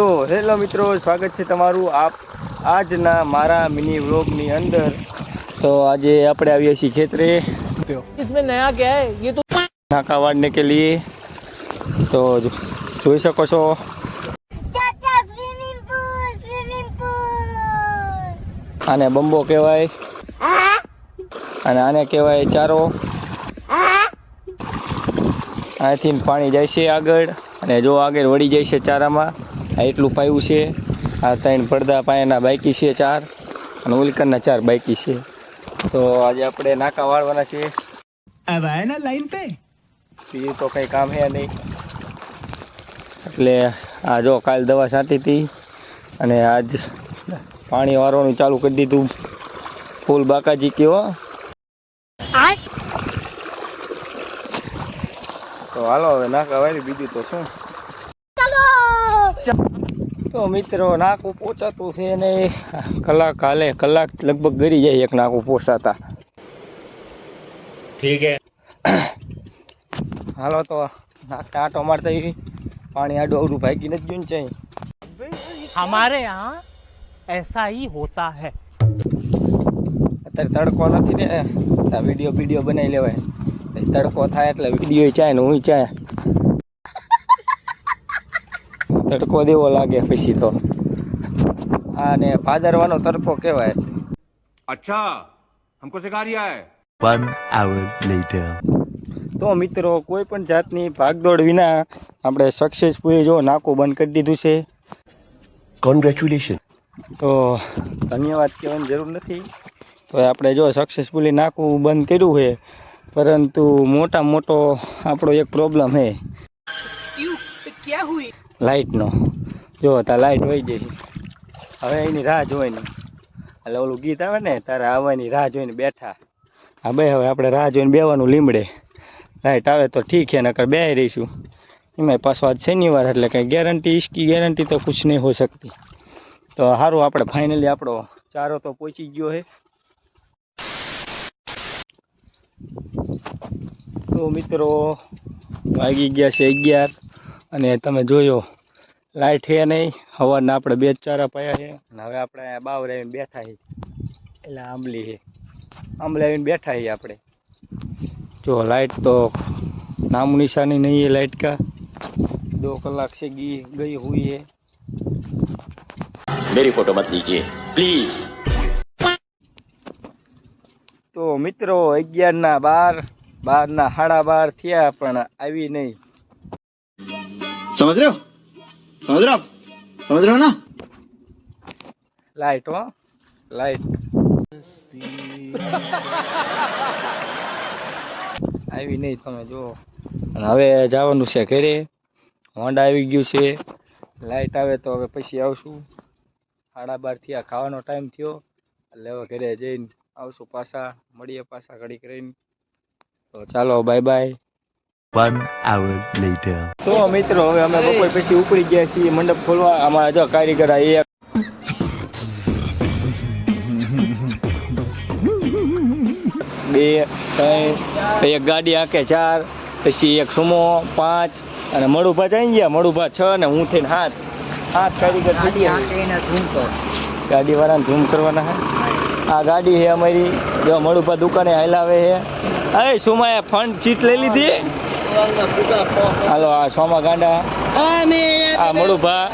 તો હેલો મિત્રો સ્વાગત છે તમારું આપ આજના મારા મિની વ્લોગની અંદર તો આજે આપણે આવીએ છીએ ખેતરે इसमें नया क्या है ये तो નાકા વાળને કે લીએ તો જો- જોઈ શકો છો ચાચા સ્વિમિંગ પૂલ સ્વિમિંગ પૂલ આને બંબો કહેવાય અને આને કહેવાય ચારો અહીંથી પાણી જાય છે આગળ અને જો આગળ વળી જાય છે ચારામાં આ એટલું પાયું છે. આ ત્રણ પડદા પાયાના બાકી છે ચાર અને ઉલકરના ચાર બાકી છે. તો આજે આપણે નાકા વાળવાના છે બીજું તો કંઈ કામ હે નહીં. એટલે આ જો કાલ દવા છાંટી હતી અને આજ પાણી વારવાનું ચાલુ કરી દીધું. ફૂલ બાકાજી કયો. તો હાલો હવે નાકા વાળી બીજું તો શું? તો મિત્રો નાકું પોચાતું છે ને કલાક હાલે કલાક લગભગ ગરી જાય એક નાકું પોસાતા ठीक है હાલો તો નાક આટો મારતા આવી પાણી આડું અવડું ભાગી નથી ગયું ને ચાઈ हमारे यहाँ ऐसा ही होता है અત્યારે તડકો નથી ને આ વિડીયો વિડીયો બનાવી લેવાય પછી તડકો થાય એટલે વિડીયો ચાય ને હું ચાય તડકો દેવો લાગે પછી તો. આને ભાદરવાનો તડકો કહેવાય. અચ્છા હમકો સિખા રહ્યા હે વન આવર લેટર તો મિત્રો કોઈ પણ જાતની ભાગદોડ વિના આપણે સક્સેસફુલી જો નાકો બંધ કરી દીધું છે. કોંગ્રેચ્યુલેશન તો ધન્યવાદ કહેવાની જરૂર નથી. તો આપણે જો સક્સેસફુલી નાકું બંધ કર્યું છે. પરંતુ મોટા મોટો આપણો એક પ્રોબ્લેમ છે. લાઇટનો જો ત્યાં લાઇટ હોય જઈ હવે એની રાહ જોઈને. એટલે ઓલું ગીત આવે ને, તારે આવવાની રાહ જોઈને બેઠા. હા ભાઈ હવે આપણે રાહ જોઈને બેવાનું લીમડે. લાઇટ આવે તો ઠીક છે, નકર બે રહીશું. એમાં પાછો આજ શનિવાર એટલે કંઈ ગેરંટી ઇસકી ગેરંટી તો કુછ નહીં હોઈ શકતી. તો સારું આપણે ફાઇનલી આપણો ચારો તો પહોંચી ગયો છે તો મિત્રો, વાગી ગયા છે અગિયાર. અને તમે જોયો લાઇટ છે નહીં હવાના આપણે બે ચારા પાયા છે. અને હવે આપણે અહીંયા બાવરે આવીને બેઠા છે એટલે આંબલી છે. આંબલી આવીને બેઠા છીએ આપણે. જો લાઇટ તો નામ નિશાની નહીં લાઇટ કા. દો કલાક સે ગઈ ગઈ હુઈ હે. મેરી ફોટો મત લીજીએ. પ્લીઝ તો મિત્રો અગિયારના બાર બારના સાડા બાર થયા પણ આવી નહીં. समझ रहे हो समझ रहे हो आप समझ रहे हो ना લાઇટ હો લાઇટ આવી નહીં તમે જુઓ અને હવે જવાનું છે ઘરે હોન્ડા આવી ગયું છે લાઇટ આવે તો હવે પછી આવશું સાડા બાર થયા ખાવાનો ટાઈમ થયો એટલે હવે ઘરે જઈને આવશું પાછા મળીએ પાછા ઘડીક રહીને તો ચાલો bye bye One hour later. તો મિત્રો હવે અમે બપોર પછી ઉપડી ગયા છીએ મંડપ ખોલવા. અમારા જો કારીગર આ એક બે ત્રણ એક ગાડી આખે ચાર પછી એક સુમો પાંચ અને મળુભા જઈ ગયા. મળુભા છ ને હું થઈને હાથ. હાથ કારીગર થઈ ગાડી વાળાને ઝૂમ કરવાના હે. આ ગાડી છે અમારી. જો મળુભા દુકાને હલાવે છે અરે સુમાએ ફંડ ચીટ લઈ લીધી. હાલો આ સોમા ગાંડા. આ મળુભા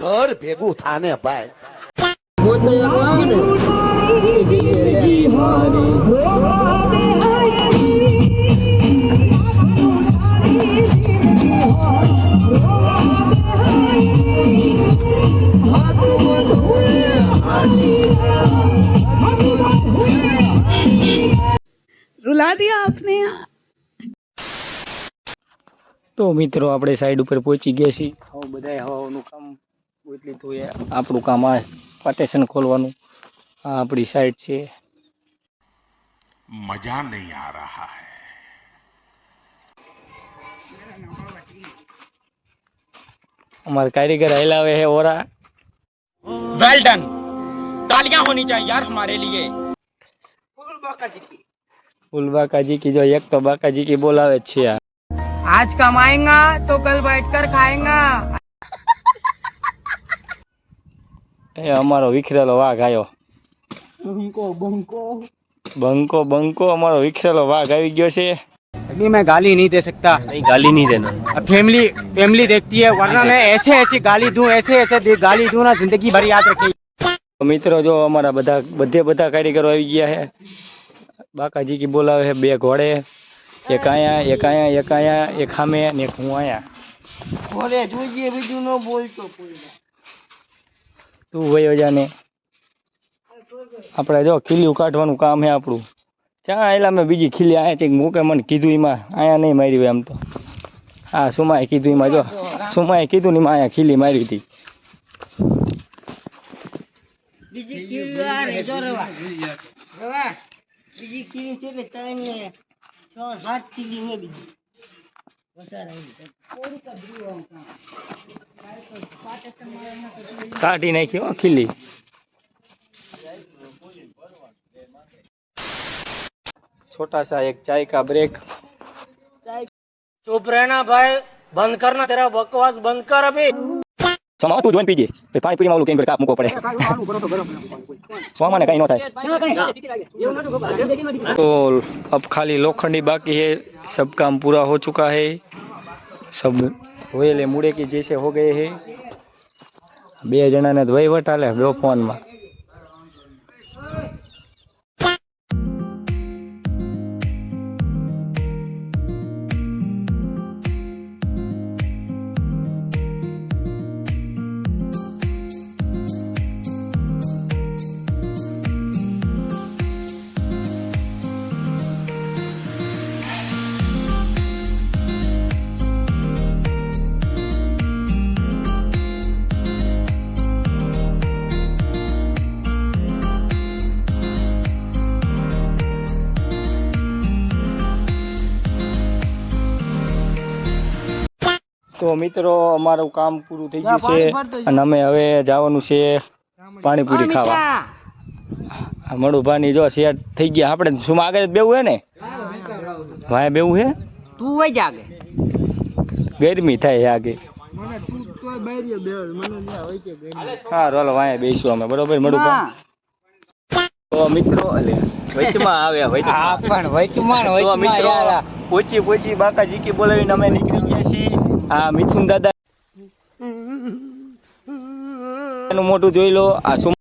ઘર ભેગું થાને ભાઈ. જિંદગી હારી તો મિત્રો આપણે સાઈડ ઉપર પહોંચી ગયા છીએ હવે બધાય હવાનું કામ એટલી તો એ આપણું કામ આ પાર્ટેશન ખોલવાનું આ આપણી સાઈડ છે मजा नहीं आ रहा है અમારા કારીગર હલાવે છે ઓરા वेल डन तालियां होनी चाहिए यार हमारे लिए ફૂલ બાકાજી કી જો એક તો બાકાજી કી બોલાવે જ છે આ आज कमाएगा तो कल बैठकर खाएगा એ અમારો વિખરેલો વાઘ આવ્યો બંકો બંકો અમારો વિખરેલો વાઘ આવી ગયો છે अभी मैं गाली नहीं दे सकता નહીં ગાલી નહીં દેના फैमिली फैमिली देखती है वरना मैं ऐसे ऐसी गाली दूं ऐसे ऐसे दे- गाली दूं ना जिंदगी भर याद रखेगी મિત્રો જો અમારા બધા બધે બધા કારીગરો આવી ગયા છે બાકાજી કી બોલાવે છે બે ઘોડે એક આયા એક આયા એક આયા એક સામે ને એક હું આયા તું વયો જાને આપણે જો ખીલ્યું કાઢવાનું કામ હે આપણું. ત્યાં આયેલા મેં બીજી ખીલી આયા છે મૂકે મને કીધું એમાં આયા નહીં મારી એમ તો. હા સુમાએ કીધું એમાં જો સુમાએ કીધું ને એમાં આયા ખીલી મારી હતી. કાઢી નાખી બીજી ખીલી छोटा सा एक चाय का ब्रेक। चुप रहना भाई बंद करना तेरा बकवास बंद कर अभी। સોમા તું જોઈને પીજે. પછી પાણી પૂરી માં ઓલું કેમ કાપ મૂકવો પડે. સોમા ને કઈ ન. થાય તો અબ ખાલી લોખંડી બાકી હે સબ કામ પૂરા હો ચુકા હે. સબ ધોયેલે મૂડે કી જૈસે હો ગયે હે. બે જણાને ધોઈ વટાલે બે ફોનમાં. તો મિત્રો અમારું કામ પૂરું થઈ ગયું છે અને અમે હવે જવાનું છે પાણીપુરી ખાવા. મણુભાની જો સેટ થઈ ગયા. આપણે શું આગળ બેવું હે ને? ભાઈ બેવું હે? તું વઈ જાગે ગરમી થાય આગે. હા રોલો વાંય બેસું અમે. બરોબર મણુભા તો મિત્રો અલે વચમાં આવ્યા વચમાં. વચમાં પોચી પોચી બાકા જીકી બોલાવીને અમે નીકળી આ મિથુન દાદા એનું મોટું જોઈ લો આ સુમ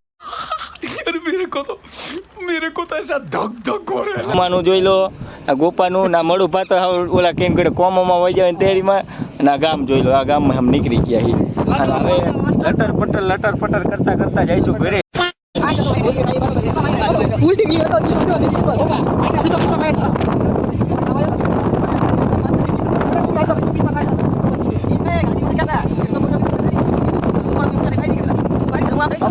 સુમાનું જોઈ લો આ ગોપાનું ના મળું ભાત ઓલા કેમ કરે કોમોમાં વહી જાય તેરીમાં ના ગામ જોઈ લો આ ગામમાં આમ નીકળી ગયા હી. અને હવે લટર પટર લટર પટર કરતા કરતા જઈશું ઘરે.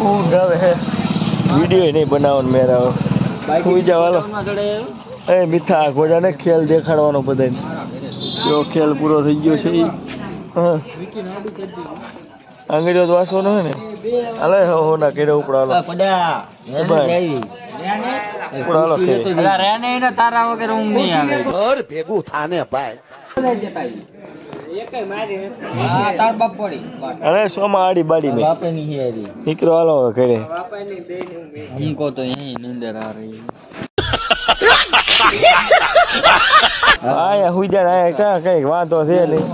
ઊંઘ આવે હે? વીડિયો નહીં બનાવવાનો મેર આવે સુઈ જવાનો એ મીઠા ગોજાને ખેલ દેખાડવાનો બધાને. જો ખેલ પૂરો થઈ ગયો છે આંગળીઓ તો વાસો હોય ને. હાલે હો હો ના કેડે ઉપડાલો ઉપડાલો ખેલ. તારા વગર ઊંઘ નહીં આવે. ભેગું થાને ભાઈ. અરે સોમાં આડી બાડી મેં બાપે હાલો હવે આયા હુઈ આયા કા કઈ વાંધો છે નહીં.